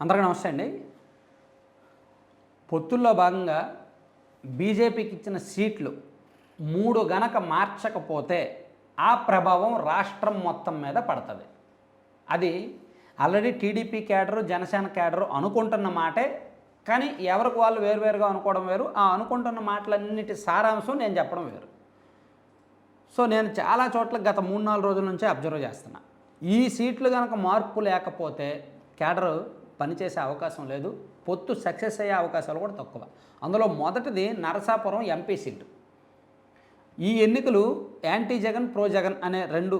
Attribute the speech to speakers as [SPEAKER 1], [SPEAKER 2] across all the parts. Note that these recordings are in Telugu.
[SPEAKER 1] అందరికీ నమస్తే అండి. పొత్తుల్లో భాగంగా బీజేపీకి ఇచ్చిన సీట్లు మూడు గనక మార్చకపోతే ఆ ప్రభావం రాష్ట్రం మొత్తం మీద పడుతుంది. అది already TDP cadre Janasena cadre అనుకుంటున్న మాటే కానీ ఎవరికి వాళ్ళు వేరువేరుగా అనుకోవడం వేరు ఆ అనుకుంటున్న మాటలన్నిటి సారాంశం నేను చెప్పడం వేరు. సో నేను చాలా చోట్ల గత మూడు నాలుగు రోజుల నుంచి అబ్జర్వ్ చేస్తున్నా. ఈ సీట్లు కనుక మార్పు లేకపోతే క్యాడరు పనిచేసే అవకాశం లేదు. పొత్తు సక్సెస్ అయ్యే అవకాశాలు కూడా తక్కువ. అందులో మొదటిది నరసాపురం ఎంపీ సీటు. ఈ ఎన్నికలు యాంటీ జగన్ ప్రో జగన్ అనే రెండు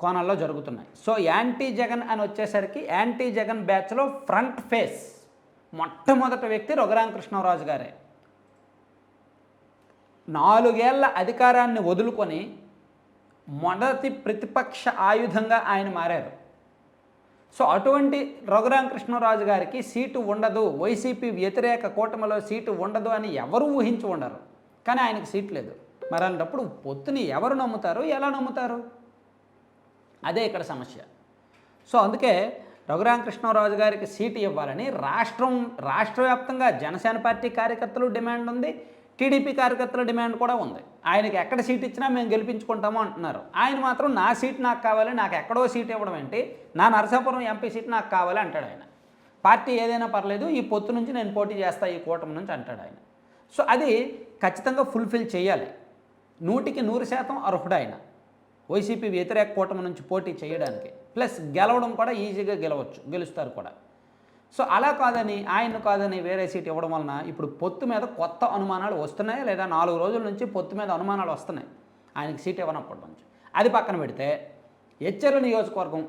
[SPEAKER 1] కోణాల్లో జరుగుతున్నాయి. సో యాంటీ జగన్ అని వచ్చేసరికి యాంటీ జగన్ బ్యాచ్లో ఫ్రంట్ ఫేస్ మొట్టమొదటి వ్యక్తి రఘురామకృష్ణరాజు గారే. నాలుగేళ్ళ అధికారాన్ని వదులుకొని మొదటి ప్రతిపక్ష ఆయుధంగా ఆయన మారారు. సో అటువంటి రఘురామకృష్ణరాజు గారికి సీటు ఉండదు. వైసీపీ వ్యతిరేక కూటమిలో సీటు ఉండదు అని ఎవరు ఊహించి ఉండరు. కానీ ఆయనకు సీట్ లేదు. మరి అలాంటప్పుడు పొత్తుని ఎవరు నమ్ముతారు? ఎలా నమ్ముతారు? అదే ఇక్కడ సమస్య. సో అందుకే రఘురామకృష్ణరాజు గారికి సీటు ఇవ్వాలని రాష్ట్రం రాష్ట్ర వ్యాప్తంగా జనసేన పార్టీ కార్యకర్తలు డిమాండ్ ఉంది. టీడీపీ కార్యకర్తల డిమాండ్ కూడా ఉంది. ఆయనకి ఎక్కడ సీట్ ఇచ్చినా మేము గెలిపించుకుంటాము అంటున్నారు. ఆయన మాత్రం నా సీట్ నాకు కావాలి నాకు ఎక్కడో సీట్ ఇవ్వడం ఏంటి? నా నరసాపురం ఎంపీ సీట్ నాకు కావాలి అంటాడు ఆయన. పార్టీ ఏదైనా పర్లేదు ఈ పొత్తు నుంచి నేను పోటీ చేస్తా ఈ కూటమి నుంచి అంటాడు ఆయన. సో అది ఖచ్చితంగా ఫుల్ఫిల్ చేయాలి. నూటికి నూరు శాతం అర్హుడు ఆయన. వైసీపీ వ్యతిరేక కూటమి నుంచి పోటీ చేయడానికి. ప్లస్ గెలవడం కూడా ఈజీగా గెలవచ్చు గెలుస్తారు కూడా. సో అలా కాదని ఆయన కాదని వేరే సీట్ ఇవ్వడం వలన ఇప్పుడు పొత్తు మీద కొత్త అనుమానాలు వస్తున్నాయి? లేదా నాలుగు రోజుల నుంచి పొత్తు మీద అనుమానాలు వస్తున్నాయి. ఆయనకి సీట్ ఇవ్వనప్పటి నుంచి. అది పక్కన పెడితే హెచ్చర్ల నియోజకవర్గం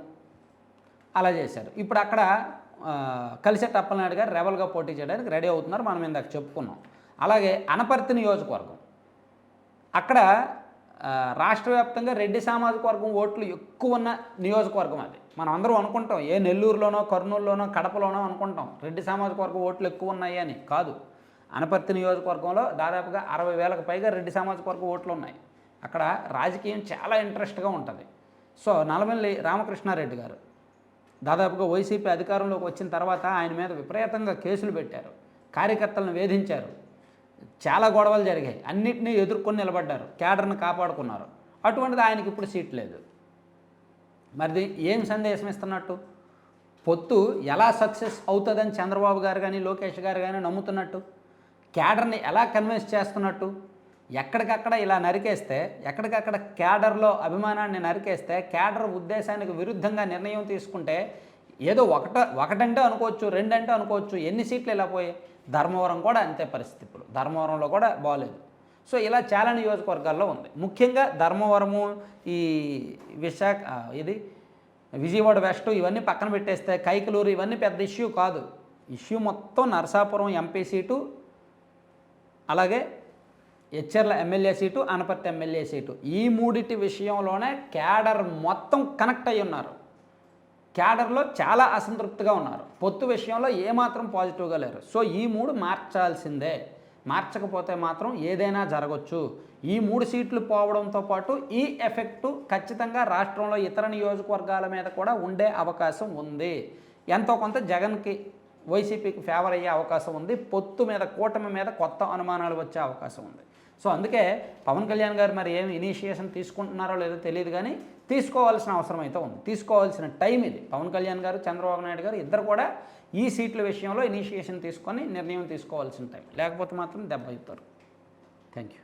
[SPEAKER 1] అలా చేశారు. ఇప్పుడు అక్కడ కలిసే కలిసెట్టి అప్పలనాయుడు గారు రెబల్గా పోటీ చేయడానికి రెడీ అవుతున్నారు. మనం ఇందాక చెప్పుకున్నాం. అలాగే అనపర్తి నియోజకవర్గం. అక్కడ రాష్ట్ర వ్యాప్తంగా రెడ్డి సామాజిక వర్గం ఓట్లు ఎక్కువ ఉన్న నియోజకవర్గం అది. మనం అందరూ అనుకుంటాం ఏ నెల్లూరులోనో కర్నూలులోనో కడపలోనో అనుకుంటాం రెడ్డి సామాజిక వర్గం ఓట్లు ఎక్కువ ఉన్నాయి అని. కాదు అనపర్తి నియోజకవర్గంలో దాదాపుగా అరవై వేలకు పైగా రెడ్డి సామాజిక వర్గం ఓట్లు ఉన్నాయి. అక్కడ రాజకీయం చాలా ఇంట్రెస్ట్గా ఉంటుంది. సో నలమల్లి రామకృష్ణారెడ్డి గారు దాదాపుగా వైసీపీ అధికారంలోకి వచ్చిన తర్వాత ఆయన మీద విపరీతంగా కేసులు పెట్టారు. కార్యకర్తలను వేధించారు. చాలా గొడవలు జరిగాయి. అన్నిటినీ ఎదుర్కొని నిలబడ్డారు. క్యాడర్ని కాపాడుకున్నారు. అటువంటిది ఆయనకి ఇప్పుడు సీట్ లేదు. మరి ఏం సందేశం ఇస్తున్నట్టు? పొత్తు ఎలా సక్సెస్ అవుతుందని చంద్రబాబు గారు కానీ లోకేష్ గారు కానీ నమ్ముతున్నట్టు? క్యాడర్ని ఎలా కన్విన్స్ చేస్తున్నట్టు? ఎక్కడికక్కడ ఇలా నరికేస్తే ఎక్కడికక్కడ క్యాడర్లో అభిమానాన్ని నరికేస్తే క్యాడర్ ఉద్దేశానికి విరుద్ధంగా నిర్ణయం తీసుకుంటే ఏదో ఒకట ఒకటంటే అనుకోవచ్చు రెండంటే అనుకోవచ్చు ఎన్ని సీట్లు ఇలా పోయాయి? ధర్మవరం కూడా అంతే పరిస్థితి ఇప్పుడు. ధర్మవరంలో కూడా బాగలేదు సో ఇలా చాలా నియోజకవర్గాల్లో ఉంది. ముఖ్యంగా ధర్మవరము ఈ విశాఖ ఇది విజయవాడ వెస్ట్ ఇవన్నీ పక్కన పెట్టేస్తే కైకలూరు ఇవన్నీ పెద్ద ఇష్యూ కాదు. ఇష్యూ మొత్తం నరసాపురం ఎంపీ సీటు అలాగే హెచ్ఎర్ల MLA seat Anaparthi MLA seat. ఈ మూడిటి విషయంలోనే క్యాడర్ మొత్తం కనెక్ట్ అయి ఉన్నారు క్యాడర్లో చాలా అసంతృప్తిగా ఉన్నారు. పొత్తు విషయంలో ఏమాత్రం పాజిటివ్గా లేరు. సో ఈ మూడు మార్చాల్సిందే. మార్చకపోతే మాత్రం ఏదైనా జరగచ్చు. ఈ మూడు సీట్లు పోవడంతో పాటు ఈ ఎఫెక్టు ఖచ్చితంగా రాష్ట్రంలో ఇతర నియోజకవర్గాల మీద కూడా ఉండే అవకాశం ఉంది. ఎంతో కొంత జగన్కి వైసీపీకి ఫేవర్ అయ్యే అవకాశం ఉంది. పొత్తు మీద కూటమి మీద కొత్త అనుమానాలు వచ్చే అవకాశం ఉంది. సో అందుకే పవన్ కళ్యాణ్ గారు మరి ఏమి ఇనిషియేషన్ తీసుకుంటున్నారో లేదో తెలియదు కానీ తీసుకోవాల్సిన అవసరం అయితే ఉంది. తీసుకోవాల్సిన టైం ఇది. పవన్ కళ్యాణ్ గారు చంద్రబాబు నాయుడు గారు ఇద్దరు కూడా ఈ సీట్ల విషయంలో ఇనిషియేషన్ తీసుకొని నిర్ణయం తీసుకోవాల్సిన టైం. లేకపోతే మాత్రం దెబ్బ అవుతారు థ్యాంక్ యూ